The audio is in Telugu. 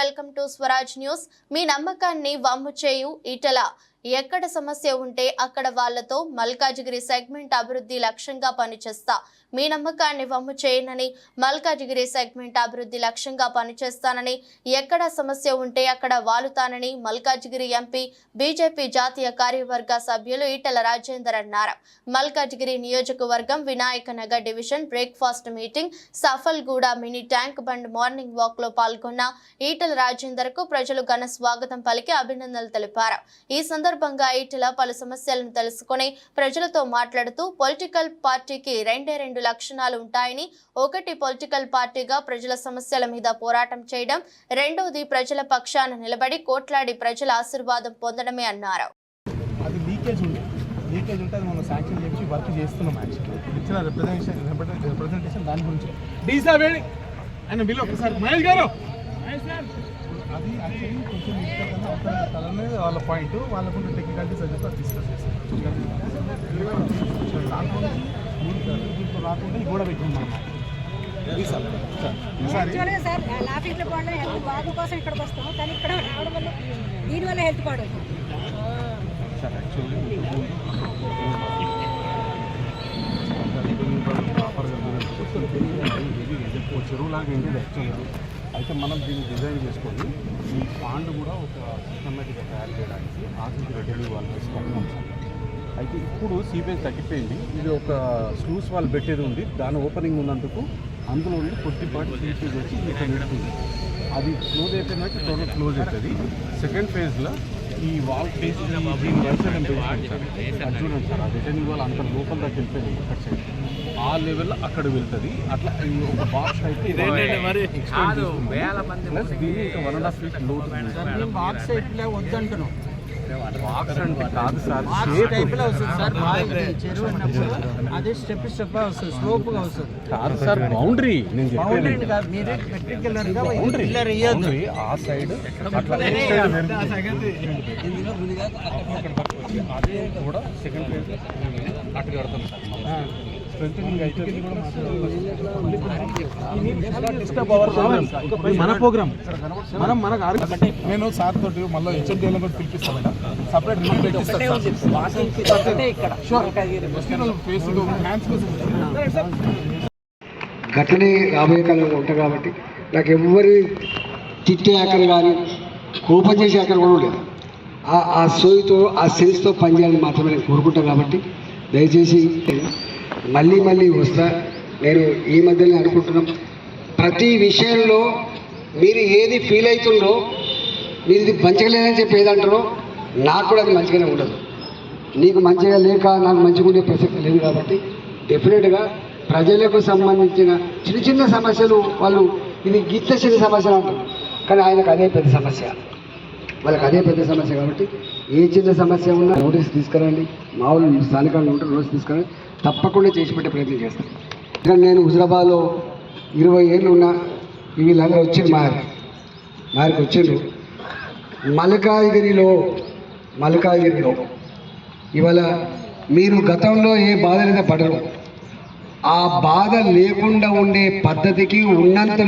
Welcome to Swaraj news. మీ నమ్మకాన్ని వమ్ము చేయు ఈటల ఎక్కడ సమస్య ఉంటే అక్కడ వాళ్ళతో మల్కాజిగిరి సెగ్మెంట్ అభివృద్ధి లక్ష్యంగా పనిచేస్తా. మీ నమ్మకాన్ని వమ్ము చేయనని మల్కాజిగిరి సెగ్మెంట్ అభివృద్ధి లక్ష్యంగా పనిచేస్తానని ఎక్కడ సమస్య ఉంటే అక్కడ వాలుతానని మల్కాజిగిరి ఎంపీ బీజేపీ జాతీయ కార్యవర్గ సభ్యులు ఈటల రాజేందర్ అన్నారు. మల్కాజిగిరి నియోజకవర్గం Vinayak Nagar division breakfast meeting Safilguda mini tank bund morning వాక్లో పాల్గొన్న ఈటల రాజేందర్కు ప్రజలు ఘన స్వాగతం పలికి అభినందనలు తెలిపారు. ఈ సందర్భంగా సందర్భంగా ఈటల పలు సమస్యలను తెలుసుకుని ప్రజలతో మాట్లాడుతూ పొలిటికల్ పార్టీకి రెండే రెండు లక్షణాలు ఉంటాయని ఒకటి పొలిటికల్ పార్టీగా ప్రజల సమస్యల మీద పోరాటం చేయడం రెండోది ప్రజల పక్షాన నిలబడి కోట్లాడి ప్రజల ఆశీర్వాదం పొందడమే అన్నారు. అది లీకేజ్ ఉంది. లీకేజ్ ఉంటే మనం శాంక్షన్ చేసి వర్క్ చేస్తున్నాం యాక్చువల్లీ. ఇచ్చిన రిప్రజెంటేషన్ రిప్రజెంటేషన్ దాని గురించి. డీసా వేడి ఆయన బిల్లు ఒకసారి. మహేష్ గారు! అది యాక్చువల్లీ కొంచెం అవతల తలనే వాళ్ళ పాయింట్ వాళ్ళకుంటే టెక్నికాలిటీస్ అది చెప్పి డిస్కస్ చేస్తాం దీంట్లో రాకుండా గోడ పెట్టింది యాక్చువల్గా సార్ లాఫింగ్లో పోవడం హెల్త్ బాగు కోసం ఇక్కడికి వస్తాం కానీ ఇక్కడ రావడం వల్ల దీనివల్ల హెల్త్ పాడవుతుంది సార్ యాక్చువల్లీ చెరువులాగా ఉండేది యాక్చువల్గా అయితే మనం దీన్ని డిజైన్ చేసుకొని ఈ పాండ్ కూడా ఒక సిస్టమేటిక్గా తయారు చేయడానికి ఆర్టీసీ రెడీ వాళ్ళు వేసుకుంటున్నాం అయితే ఇప్పుడు సీపేజ్ తగ్గిపోయింది. ఇది ఒక స్లూస్ వాళ్ళు పెట్టేది ఉంది. దాని ఓపెనింగ్ ఉన్నందుకు అందులో ఉండి కొద్దిపాటి సీపేజ్ వచ్చి ఇక్కడ నిలుస్తుంది అది క్లోజ్ అయిపోయినాక టోటల్ క్లోజ్ అవుతుంది. సెకండ్ ఫేజ్లో ఈ వాల్ సార్? చూడండి సార్ ఆ రిటర్నింగ్ వాల్ అంత లోపల దాకా అక్కడ సైడ్ ఆ లెవెల్ అక్కడ వెళ్తుంది. అట్లా ఈ ఒక బాక్స్ అయితే ప్లస్ దీన్ని ఇంకా వన్ అండ్ హాఫ్ ఫీట్ లోతు బాక్స్ ఇట్లా వద్దంటున్నాం. కాదు సార్. బాక్స్ టైప్లో వస్తుంది సార్. చెరువు ఉన్నప్పుడు అదే స్టెప్ స్టెప్ వస్తుంది. స్లోప్గా వస్తుంది. కాదు సార్ బౌండరీ నేను బౌండరీ చెప్పాను కాదు మీరే పర్టికులర్గా బౌండరీ పిల్లర్ ఇయ్యద్దు బౌండరీ ఆ సైడ్ అట్లా ఈ సైడ్ అదే కూడా సెకండ్ అటు కడతాం సార్. మన ప్రోగ్రామ్ మనం మనకు నేను సార్ తోటి మళ్ళీ హెచ్ఎండిలో కూడా పిలిపిస్తాను మేడం. సపరేట్ రివ్యూ గట్లనే రాబోయే కాలంలో ఉంటా కాబట్టి నాకు ఎవ్వరి తిట్టే ఆకలి కానీ కోపం చేసే ఆకలి కూడా లేదు. ఆ- ఆ సోయితో ఆ సెన్స్తో పనిచేయాలని మాత్రమే నేను కోరుకుంటాను కాబట్టి దయచేసి మళ్ళీ మళ్ళీ వస్తా. నేను ఈ మధ్యనే అనుకుంటున్నాం. ప్రతి విషయంలో మీరు ఏది ఫీల్ అవుతుందో మీరు ఇది మంచిగా లేదని చెప్పి ఏదంటారో నాకు కూడా అది మంచిగానే ఉండదు. నీకు మంచిగా లేక నాకు మంచిగా ఉండే ప్రసక్తి లేదు కాబట్టి డెఫినెట్గా ప్రజలకు సంబంధించిన చిన్న చిన్న సమస్యలు వాళ్ళు ఇది గిత్త చిన్న సమస్యలు అంటారు. కానీ ఆయనకు అదే పెద్ద సమస్య. వాళ్ళకి అదే పెద్ద సమస్య కాబట్టి ఏ చిన్న సమస్య ఉన్నా నోటీస్ తీసుకురండి. మామూలు స్థానికంగా ఉంటారు నోటీస్ తీసుకురండి. తప్పకుండా చేసి పెట్టే ప్రయత్నం చేస్తాను ఇక్కడ నేను హుజరాబాద్లో ఇరవై ఏళ్ళు ఉన్న వీళ్ళందరూ వచ్చింది మారి. మారికి వచ్చిండ్రు మలకాయగిరిలో మల్కాజ్గిరిలో ఇవాళ మీరు గతంలో ఏ బాధ లేదా పడరు. ఆ బాధ లేకుండా ఉండే పద్ధతికి ఉన్నంత